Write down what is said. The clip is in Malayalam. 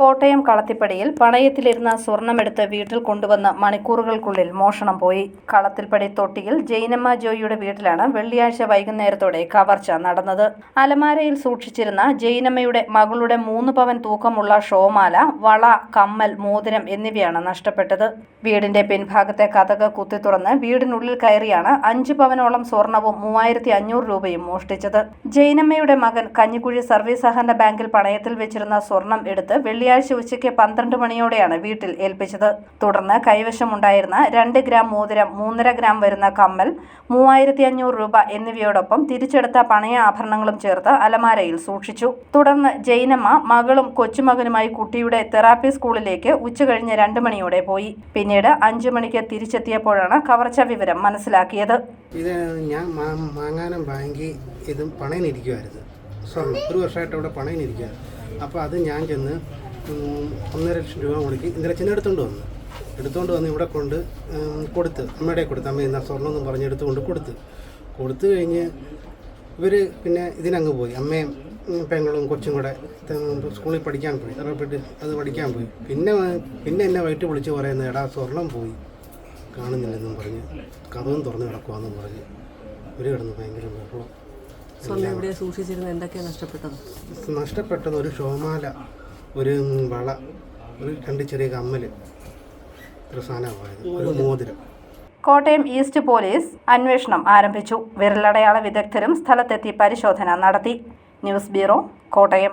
കോട്ടയം കളത്തിപ്പടിയിൽ പണയത്തിലിരുന്ന സ്വർണമെടുത്ത് വീട്ടിൽ കൊണ്ടുവന്ന് മണിക്കൂറുകൾക്കുള്ളിൽ മോഷണം പോയി. കളത്തിൽപ്പടി തൊട്ടിയിൽ ജൈനമ്മ ജോയിയുടെ വീട്ടിലാണ് വെള്ളിയാഴ്ച വൈകുന്നേരത്തോടെ കവർച്ച നടന്നത്. അലമാരയിൽ സൂക്ഷിച്ചിരുന്ന ജൈനമ്മയുടെ മകളുടെ മൂന്ന് പവൻ തൂക്കമുള്ള ഷോമാല വള കമ്മൽ മോതിരം എന്നിവയാണ് നഷ്ടപ്പെട്ടത്. വീടിന്റെ പിൻഭാഗത്തെ കഥക് കുത്തി തുറന്ന് വീടിനുള്ളിൽ കയറിയാണ് അഞ്ച് പവനോളം സ്വർണവും മൂവായിരത്തി അഞ്ഞൂറ് രൂപയും മോഷ്ടിച്ചത്. ജൈനമ്മയുടെ മകൻ കഞ്ഞിക്കുഴി സർവീസ് സഹകരണ ബാങ്കിൽ പണയത്തിൽ വെച്ചിരുന്ന സ്വർണം എടുത്ത് വെള്ളിയാഴ്ച ഉച്ചയ്ക്ക് പന്ത്രണ്ട് മണിയോടെയാണ് വീട്ടിൽ ഏൽപ്പിച്ചത്. തുടർന്ന് കൈവശമുണ്ടായിരുന്ന രണ്ട് ഗ്രാം മോതിരം മൂന്നര ഗ്രാം വരുന്ന കമ്മൽ മൂവായിരത്തി അഞ്ഞൂറ് രൂപ എന്നിവയോടൊപ്പം തിരിച്ചെടുത്ത പണയ ആഭരണങ്ങളും ചേർത്ത് അലമാരയിൽ സൂക്ഷിച്ചു. തുടർന്ന് ജൈനമ്മ മകളും കൊച്ചുമകനുമായി കുട്ടിയുടെ തെറാപ്പി സ്കൂളിലേക്ക് ഉച്ചകഴിഞ്ഞ് രണ്ട് മണിയോടെ പോയി. പിന്നീട് അഞ്ചു മണിക്ക് തിരിച്ചെത്തിയപ്പോഴാണ് കവർച്ച വിവരം മനസ്സിലാക്കിയത്. ഇത് ഞാൻ മാങ്ങാനം ബാങ്കിൽ ഇത് പണയനിരിക്കുമായിരുന്നു സ്വർണം ഒരു വർഷമായിട്ട് അവിടെ പണയിനിരിക്കുകയാണ് അപ്പോൾ അത് ഞാൻ ചെന്ന് ഒന്നര ലക്ഷം രൂപ മുടക്കി. ഇന്നലെ ചെന്ന് എടുത്തുകൊണ്ട് വന്നു. എടുത്തുകൊണ്ട് വന്ന് ഇവിടെ കൊണ്ട് കൊടുത്ത്. അമ്മയുടെ കൊടുത്ത്. അമ്മ എന്നാ സ്വർണം എന്ന് പറഞ്ഞ് എടുത്തുകൊണ്ട് കൊടുത്ത്. കൊടുത്തു കഴിഞ്ഞ് ഇവർ പിന്നെ ഇതിനങ്ങ് പോയി. അമ്മയും പെങ്ങളും കൊച്ചും കൂടെ സ്കൂളിൽ പഠിക്കാൻ പോയി. തറപ്പെട്ട് അത് പഠിക്കാൻ പോയി. പിന്നെ പിന്നെ എന്നെ വൈകിട്ട് വിളിച്ച് പറയുന്നത് എടാ സ്വർണം പോയി. കാണുന്നില്ലെന്നും പറഞ്ഞ്. കഥവും തുറന്ന് കിടക്കുവാന്നും പറഞ്ഞ്. ഒരു കിടന്ന് ഭയങ്കര ബഹളം. സൂക്ഷിച്ചിരുന്ന സൂക്ഷിച്ചിരുന്നത്? എന്തൊക്കെയാണ് നഷ്ടപ്പെട്ടത്? നഷ്ടപ്പെട്ടത് ഒരു ഷോമാല ഒരു വള ഒരു രണ്ട് ചെറിയ കമ്മൽ ഇത്ര സാധനമായത് ഒരു മോതിരം. കോട്ടയം ഈസ്റ്റ് പോലീസ് അന്വേഷണം ആരംഭിച്ചു. വിരലടയാള വിദഗ്ധരും സ്ഥലത്തെത്തി പരിശോധന നടത്തി. News bureau Kottayam.